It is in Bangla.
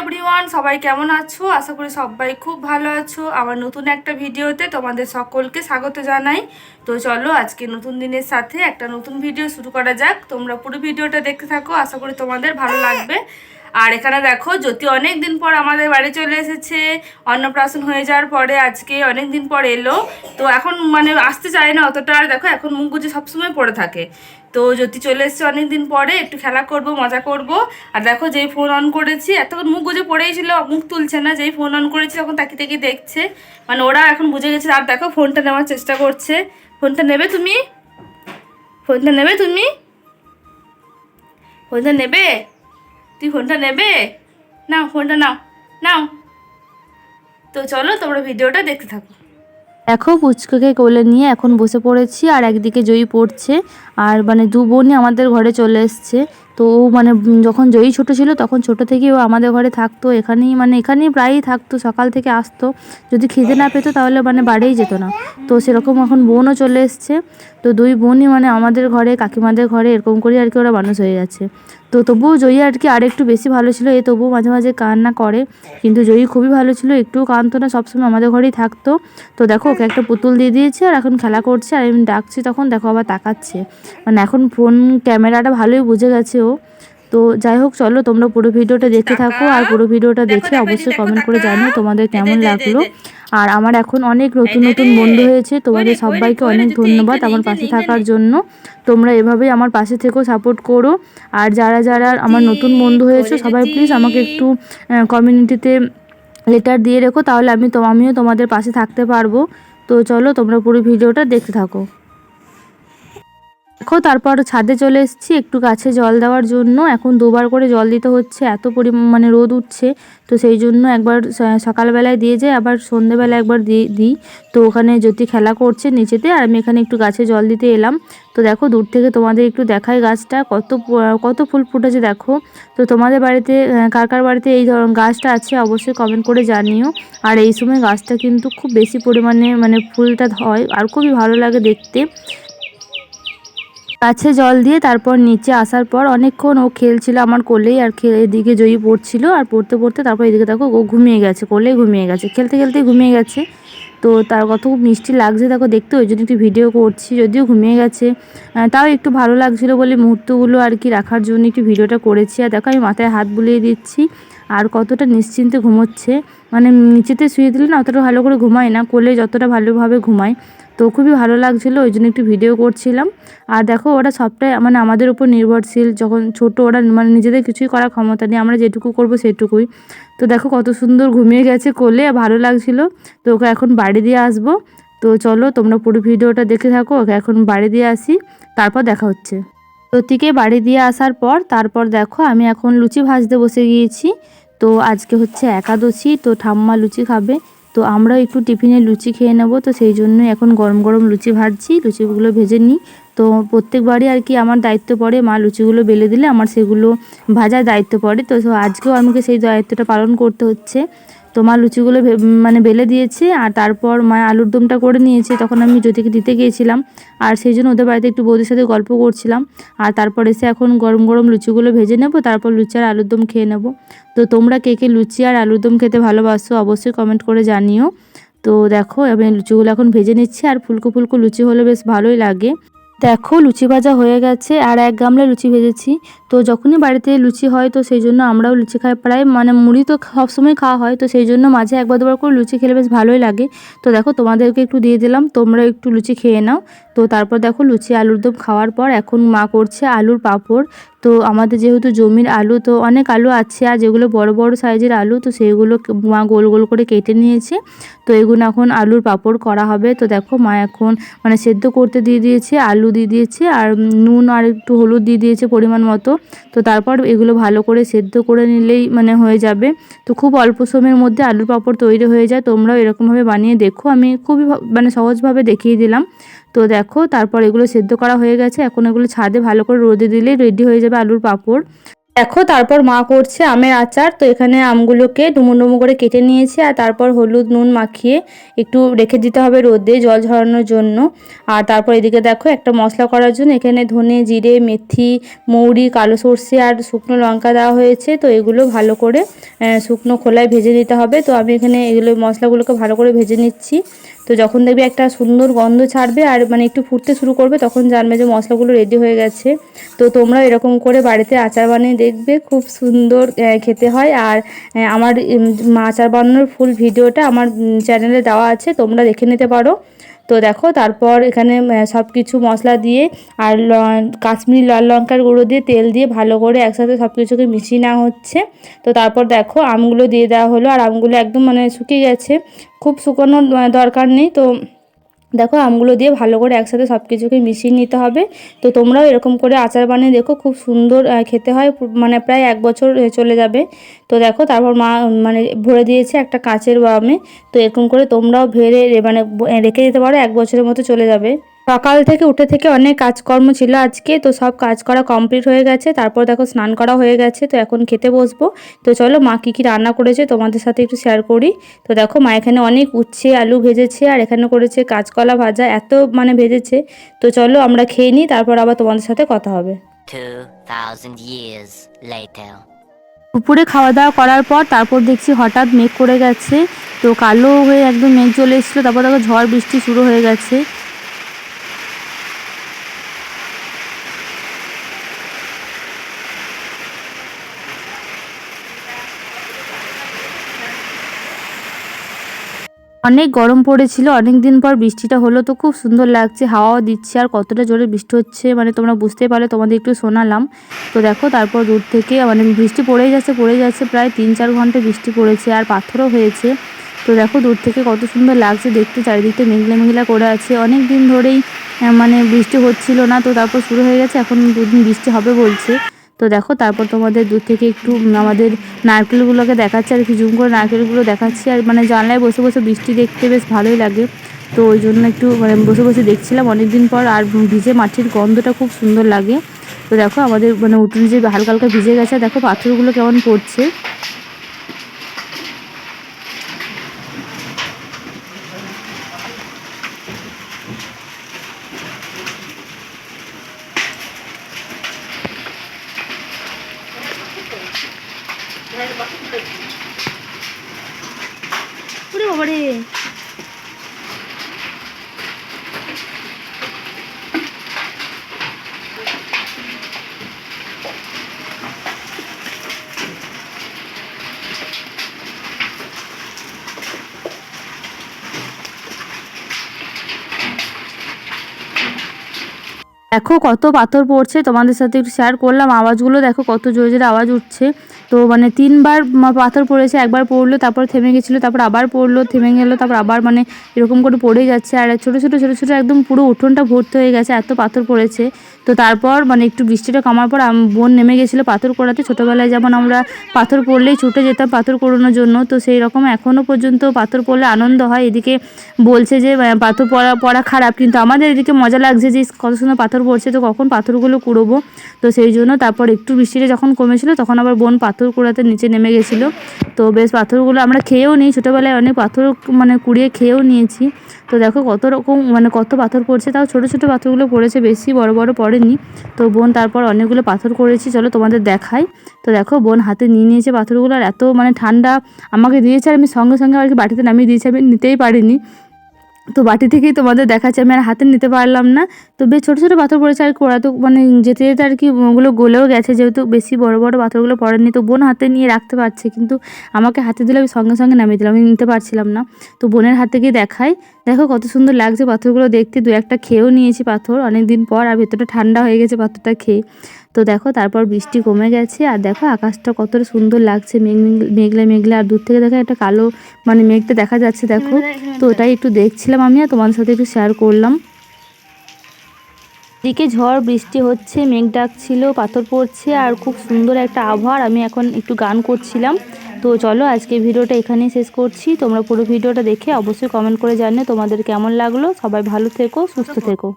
এভরিওয়ান, সবাই কেমন আছো? আশা করি সবাই খুব ভালো আছো। আমার নতুন একটা ভিডিওতে তোমাদের সকলকে স্বাগত জানাই। তো চলো আজকে নতুন দিনের সাথে একটা নতুন ভিডিও শুরু করা যাক। তোমরা পুরো ভিডিওটা দেখতে থাকো, আশা করি তোমাদের ভালো লাগবে। আর এখানে দেখো, জ্যোতি অনেক দিন পর আমাদের বাড়ি চলে এসেছে। অন্নপ্রাশন হয়ে যাওয়ার পরে আজকে অনেক দিন পর এলো। তো এখন মানে আসতে চায় না অতটা। আর দেখো, এখন মুখ গুজে সবসময় পড়ে থাকে। তো জ্যোতি চলে এসেছে অনেক দিন পরে, একটু খেলা করব, মজা করব। আর দেখো, যেই ফোন অন করেছি, এতক্ষণ মুখ গুজে পড়েই ছিল, মুখ তুলছে না। যেই ফোন অন করেছি, তখন তাকে তাকে দেখছে। মানে ওরা এখন বুঝে গেছে, আর দেখো ফোনটা নেওয়ার চেষ্টা করছে। ফোনটা নেবে তুমি? ফোনটা নেবে তুমি? ফোনটা নেবে? তুই ফোনটা নেবে? নাও, ফোনটা নাও নাও। তো চলো, তোমরা ভিডিওটা দেখতে থাকো। দেখো, পুচকুকে কোলে নিয়ে এখন বসে পড়েছি আর একদিকে জয়ী পড়ছে। আর মানে দু বোনই আমাদের ঘরে চলে এসছে। তো ও মানে যখন জয়ী ছোট ছিল তখন ছোট থেকেই ও আমাদের ঘরে থাকতো, এখানেই মানে এখানেই প্রায়ই থাকতো, সকাল থেকে আসতো। যদি খিদে না পেতো তাহলে মানে বাড়িই যেত না। তো সেরকম এখন বোনও চলে এসছে। তো দুই বোনই মানে আমাদের ঘরে, কাকিমাদের ঘরে এরকম করে আর কি ওরা মানুষ হয়ে গেছে। তো তবুও জয়ী আর কি আর একটু বেশি ভালো ছিল, এ তবুও মাঝে মাঝে কান্না করে। কিন্তু জয়ী খুবই ভালো ছিল, একটুও কাঁদতো না, সবসময় আমাদের ঘরেই থাকতো। তো দেখো, ওকে একটা পুতুল দিয়ে দিয়েছে আর এখন খেলা করছে। আর আমি ডাকছি তখন, দেখো আবার তাকাচ্ছে। মানে এখন ফোন, ক্যামেরাটা ভালোই বুঝে গেছে ও। তো যাই হোক চলো তোমরা পুরো ভিডিওটা দেখে থাকো আর পুরো ভিডিওটা দেখে অবশ্যই কমেন্ট করে জানিও তোমাদের কেমন লাগল। আর আমার এখন অনেক নতুন নতুন বন্ধু হয়েছে তোমাদের সবাইকে অনেক ধন্যবাদ। আমার পাশে থাকার জন্য তোমরা এভাবেই আমার পাশে থেকেও সাপোর্ট করো। আর যারা যারা আমার নতুন বন্ধু হয়েছে সবাই প্লিজ আমাকে একটু কমিউনিটিতে লেটার দিয়ে রেখো তাহলে আমি আমিও তোমাদের পাশে থাকতে পারব। তো চলো তোমরা পুরো ভিডিওটা দেখতে থাকো। দেখো, তারপর ছাদে চলে এসেছি। একটু গাছে জল দেওয়ার জন্য। এখন দুবার করে জল দিতে হচ্ছে। এত পরিমাণ মানে রোদ উঠছে। তো সেই জন্য একবার সকালবেলায় দিয়ে যাই, আবার সন্ধেবেলা একবার দিয়ে দিই। তো ওখানে জ্যোতি খেলা করছে নিচেতে, আর আমি এখানে একটু গাছে জল দিতে এলাম। তো দেখো, দূর থেকে তোমাদের একটু দেখাই গাছটা। কত কত ফুল ফুটেছে দেখো। তো তোমাদের বাড়িতে কার কার বাড়িতে এই ধরনের গাছটা আছে অবশ্যই কমেন্ট করে জানিও। আর এই সময় গাছটা কিন্তু খুব বেশি পরিমাণে মানে ফুলটা হয়, আর খুবই ভালো লাগে দেখতে। গাছে জল দিয়ে তারপর নিচে আসার পর অনেকক্ষণ ও খেলছিল, আমার কোলেই আর খেলে এদিকে জয়ী পড়ছিল আর পড়তে পড়তে তারপর এদিকে দেখো ও ঘুমিয়ে গেছে কোলেই ঘুমিয়ে গেছে, খেলতে খেলতে ঘুমিয়ে গেছে। তো তার কত মিষ্টি লাগছে, দেখো দেখতে ওই জন্য একটু ভিডিও করছি, যদিও ঘুমিয়ে গেছে। তাও একটু ভালো লাগছিল বলে মুহূর্তগুলো আর কি রাখার জন্য একটু ভিডিওটা করেছি। আর দেখো আমি মাথায় হাত বুলিয়ে দিচ্ছি, আর কতটা নিশ্চিন্তে ঘুমোচ্ছে। মানে নিচেতে শুয়ে দিলে না অতটা ভালো করে ঘুমায় না, কোলে যতটা ভালোভাবে ঘুমায়, তো খুবই ভালো লাগছিল, ওই জন্য একটু ভিডিও করছিলাম। আর দেখো ওরা সবটাই মানে আমাদের উপর নির্ভরশীল, যখন ছোট ওরা মানে নিজেদের কিছুই করার ক্ষমতা নেই, আমরা যেটুকু করব সেটুকুই। তো দেখো কত সুন্দর ঘুমিয়ে গেছে কোলে ভালো লাগছিল, তো ওকে এখন বাড়ি দিয়ে আসব। তো চলো তোমরা পুরো ভিডিওটা দেখে থাকো, ওকে এখন বাড়ি দিয়ে আসি, তারপর দেখা হচ্ছে। প্রতীকে বাড়ি দিয়ে আসার পর, তারপর দেখো আমি এখন লুচি ভাজতে বসে গিয়েছি তো আজকে হচ্ছে একাদশী, তো ঠাম্মা লুচি খাবে। তো আমরাও একটু টিফিনে লুচি খেয়ে নেব, তো সেই জন্য এখন গরম গরম লুচি ভাজছি, লুচিগুলো ভেজে নিই। তো প্রত্যেকবারই আর কি আমার দায়িত্ব পড়ে, মা লুচিগুলো বেলে দিলে আমার সেগুলো ভাজার দায়িত্ব পড়ে। তো আজকেও আমাকে সেই দায়িত্বটা পালন করতে হচ্ছে। তো মা লুচিগুলো মানে বেলে দিয়েছে আর তারপর মা আলুর দমটা করে নিয়েছে। তখন আমি জ্যোতিকে দিতে গিয়েছিলাম আর সেই জন্য ওদের বাড়িতে একটু বৌদির সাথে গল্প করছিলাম। আর তারপর এসে এখন গরম গরম লুচিগুলো ভেজে নেব, তারপর লুচি আর আলুর দম খেয়ে নেব। তো তোমরা কে কে লুচি আর আলুর দম খেতে ভালোবাসো অবশ্যই কমেন্ট করে জানিও। তো দেখো, আমি লুচিগুলো এখন ভেজে নিচ্ছি আর ফুলকো ফুলকো লুচি হলে বেশ ভালোই লাগে। দেখো, লুচি ভাজা হয়ে গেছে আর এক গামলা লুচি ভেজেছি। তো যখনই বাড়িতে লুচি হয়, তো সেই জন্য আমরাও লুচি খাই। প্রায় মানে মুড়ি তো সবসময় খাওয়া হয়, তো সেই জন্য মাঝে একবার দুবার করে লুচি খেলে বেশ ভালোই লাগে। তো দেখো, তোমাদেরকে একটু দিয়ে দিলাম তোমরা একটু লুচি খেয়ে নাও। তো তারপর দেখো, লুচি আলুর দম খাওয়ার পর এখন মা করছে আলুর পাঁপড়। তো আমাদের যেহেতু জমির আলু, তো অনেক আলু আছে আর যেগুলো বড় বড় সাইজের আলু, তো সেইগুলো মা গোল গোল করে কেটে নিয়েছে। তো এগুলো এখন আলুর পাঁপড় করা হবে। তো দেখো মা এখন মানে সেদ্ধ করতে দিয়ে দিয়েছে, আলু দিয়ে দিয়েছে আর নুন আর একটু হলুদ দিয়ে দিয়েছে পরিমাণ মতো। তো তারপর এগুলো ভালো করে সেদ্ধ করে নিলেই মানে হয়ে যাবে। তো খুব অল্প সময়ের মধ্যে আলুর পাঁপড় তৈরি হয়ে যায়। তোমরাও এরকমভাবে বানিয়ে দেখো। আমি খুবই মানে সহজভাবে দেখিয়ে দিলাম। তো দেখো, তারপর এগুলো সেদ্ধ করা হয়ে গেছে। এখন এগুলো ছাদে ভালো করে রোদে দিলেই রেডি হয়ে যাবে আলুর পাঁপড়। দেখো, তারপর মা করছে আমের আচার। তো এখানে আমগুলোকে ডুমো ডুমো করে কেটে নিয়েছে আর তারপর হলুদ নুন মাখিয়ে একটু রেখে দিতে হবে রোদে জল ঝরানোর জন্য। আর তারপর এদিকে দেখো, একটা মশলা করার জন্য এখানে ধনে, জিরে, মেথি, মৌরি, কালো সর্ষে আর শুকনো লঙ্কা দেওয়া হয়েছে। তো এগুলো ভালো করে শুকনো খোলায় ভেজে নিতে হবে। তো আমি এখানে এগুলো মশলাগুলোকে ভালো করে ভেজে নিচ্ছি। তো যখন দেখবে একটা সুন্দর গন্ধ ছাড়বে আর মানে একটু ফুটতে শুরু করবে, তখন জানবে যে মশলাগুলো রেডি হয়ে গেছে। তো তোমরা এরকম করে বাড়িতে আচার বানিয়ে দেখবে, খুব সুন্দর খেতে হয়। আর আমার আচার বানানোর ফুল ভিডিওটা আমার চ্যানেলে দেওয়া আছে, তোমরা দেখে নিতে পারো। তো দেখো, তারপর এখানে সব কিছু মশলা দিয়ে আর কাশ্মীরি লাল লঙ্কার গুঁড়ো দিয়ে তেল দিয়ে ভালো করে একসাথে সব কিছুকে মিশিয়ে নেওয়া হচ্ছে। তো তারপর দেখো, আমগুলো দিয়ে দেওয়া হলো। আর আমগুলো একদম মানে শুকিয়ে গেছে। খুব শুকোনোর দরকার নেই। তো দেখো, আমগুলো দিয়ে ভালো করে একসাথে সব কিছুকে মিশিয়ে নিতে হবে। তো তোমরাও এরকম করে আচার বানিয়ে দেখো, খুব সুন্দর খেতে হয়। মানে প্রায় এক বছর চলে যাবে। তো দেখো, তারপর মা মানে ভরে দিয়েছে একটা কাঁচের বামে। তো এরকম করে তোমরাও ভেড়ে মানে রেখে দিতে পারো, এক বছরের মতো চলে যাবে। সকাল থেকে উঠে থেকে অনেক কাজকর্ম ছিল আজকে। তো সব কাজ করা কমপ্লিট হয়ে গেছে। তারপর দেখো স্নান করা হয়ে গেছে। তো এখন খেতে বসবো। তো চলো মা কী কী রান্না করেছে তোমাদের সাথে একটু শেয়ার করি। তো দেখো মা এখানে অনেক উচ্ছে আলু ভেজেছে আর এখানে করেছে কাঁচকলা ভাজা। এত মানে ভেজেছে। তো চলো আমরা খেয়ে নিই তারপর আবার তোমাদের সাথে কথা হবে। 2,000 years later. দুপুরে খাওয়া দাওয়া করার পর তারপর দেখছি হঠাৎ মেঘ করে গেছে। তো কালো হয়ে একদম মেঘ চলে এসেছিল। তারপর দেখো ঝড় বৃষ্টি শুরু হয়ে গেছে। অনেক গরম পড়েছিল অনেক দিন পর বৃষ্টিটা হলো তো খুব সুন্দর লাগছে, হাওয়াও দিচ্ছে আর কতটা জোরে বৃষ্টি হচ্ছে মানে তোমরা বুঝতে পারলে, তোমাদের একটু শোনালাম। তো দেখো তারপর দূর থেকে মানে বৃষ্টি পড়েই যাচ্ছে পড়েই যাচ্ছে, প্রায় তিন চার ঘণ্টা বৃষ্টি পড়েছে আর পাথরও হয়েছে। তো দেখো দূর থেকে কত সুন্দর লাগছে, দেখতে চারিদিকটা মেঘলা মেঘলা করে আছে। অনেক দিন ধরেই মানে বৃষ্টি হচ্ছিল না, তো তারপর শুরু হয়ে গেছে, এখন দুদিন বৃষ্টি হবে বলছে। তো দেখো, তারপর তোমাদের দূর থেকে একটু আমাদের নারকেলগুলোকে দেখাচ্ছে, আর কি জুম করে নারকেলগুলো দেখাচ্ছি, আর মানে জানলায় বসে বসে বৃষ্টি দেখতে বেশ ভালোই লাগে। তো ওই জন্য একটু মানে বসে বসে দেখছিলাম অনেকদিন পর, আর ভিজে মাটির গন্ধটা খুব সুন্দর লাগে। তো দেখো, আমাদের মানে উঠুন যে হালকা হালকা ভিজে গেছে, দেখো পাথরগুলো কেমন পড়ছে। ওরে বাবারে দেখো কত পাথর পড়ছে, তোমাদের সাথে একটু শেয়ার করলাম। আওয়াজগুলো দেখো কত জোরে জোরে আওয়াজ উঠছে। তো মানে তিনবার পাথর পড়েছে, একবার পড়ল, তারপর থেমে গেছিল, তারপর আবার পড়ল, থেমে গেলো, তারপর আবার মানে এরকম করে পড়েই যাচ্ছে। আর ছোটো ছোটো ছোটো ছোটো একদম পুরো উঠোনটা ভর্তি হয়ে গেছে, এত পাথর পড়েছে। তো তারপর মানে একটু বৃষ্টিটা কমার পর বোন নেমে গেছিল পাথর কোড়াতে ছোটোবেলায় যেমন আমরা পাথর পড়লেই ছুটে যেতাম পাথর কোড়ানোর জন্য, তো সেই রকম এখনও পর্যন্ত পাথর পড়লে আনন্দ হয়। এদিকে বলছে যে পাথর পড়া পড়া খারাপ, কিন্তু আমাদের এদিকে মজা লাগছে যে, কত সুন্দর পাথর পড়ছে, তো কখন পাথরগুলো কুড়োবো? তো সেই জন্য তারপর একটু বৃষ্টিটা যখন কমেছিল, তখন আবার বোন পাথর কুড়াতে নিচে নেমে গেছিল। তো বেশ পাথরগুলো আমরা খেয়েও নিই। ছোটোবেলায় অনেক পাথর মানে কুড়িয়ে খেয়েও নিয়েছি। তো দেখো কত রকম মানে কত পাথর পড়ছে। তাও ছোটো ছোটো পাথরগুলো পড়েছে, বেশি বড় বড় পড়েনি। তো বোন তারপর অনেকগুলো পাথর করেছি। চলো তোমাদের দেখাই। তো দেখো বোন হাতে নিয়ে নিয়েছে পাথরগুলো। আর এত মানে ঠান্ডা আমাকে দিয়েছে আর আমি সঙ্গে সঙ্গে আর কি বাটিতে নামিয়ে দিয়েছি। আমি নিতেই পারিনি। তো বাটি থেকেই তোমাদের দেখাচ্ছে, আমি আর হাতে নিতে পারলাম না। তো বেশ ছোটো ছোটো পাথর পড়েছে আর কি ওরা তো মানে যেতে যেতে আর কি ওগুলো গলেও গেছে, যেহেতু বেশি বড় বড় পাথরগুলো পড়েনি তো বোন হাতে নিয়ে রাখতে পারছে। কিন্তু আমাকে হাতে দিলে আমি সঙ্গে সঙ্গে নামিয়ে দিলাম, আমি নিতে পারছিলাম না। তো বোনের হাতে গিয়ে দেখাই দেখো কত সুন্দর লাগছে পাথরগুলো দেখতে। দু একটা খেয়েও নিয়েছি পাথর। অনেক দিন পর আর ভেতরটা ঠান্ডা হয়ে গেছে পাথরটা খেয়ে। তো দেখো তারপর বৃষ্টি কমে গেছে আর দেখো আকাশটা কতটা সুন্দর লাগছে। মেঘ- মেঘলা মেঘলা। আর দূর থেকে দেখো একটা কালো মানে মেঘটা দেখা যাচ্ছে, দেখো। তো ওটাই একটু দেখছিলাম আমি আর তোমার সাথে একটু শেয়ার করলাম। দিকে ঝড়, বৃষ্টি হচ্ছে, মেঘ ডাকছিল, পাথর পড়ছে আর খুব সুন্দর একটা আবহাওয়া আমি এখন একটু গান করছিলাম। তো চলো আজকে ভিডিওটা এখানেই শেষ করছি। তোমরা পুরো ভিডিওটা দেখে অবশ্যই কমেন্ট করে জানিও তোমাদের কেমন লাগল। সবাই ভালো থেকো, সুস্থ থেকো।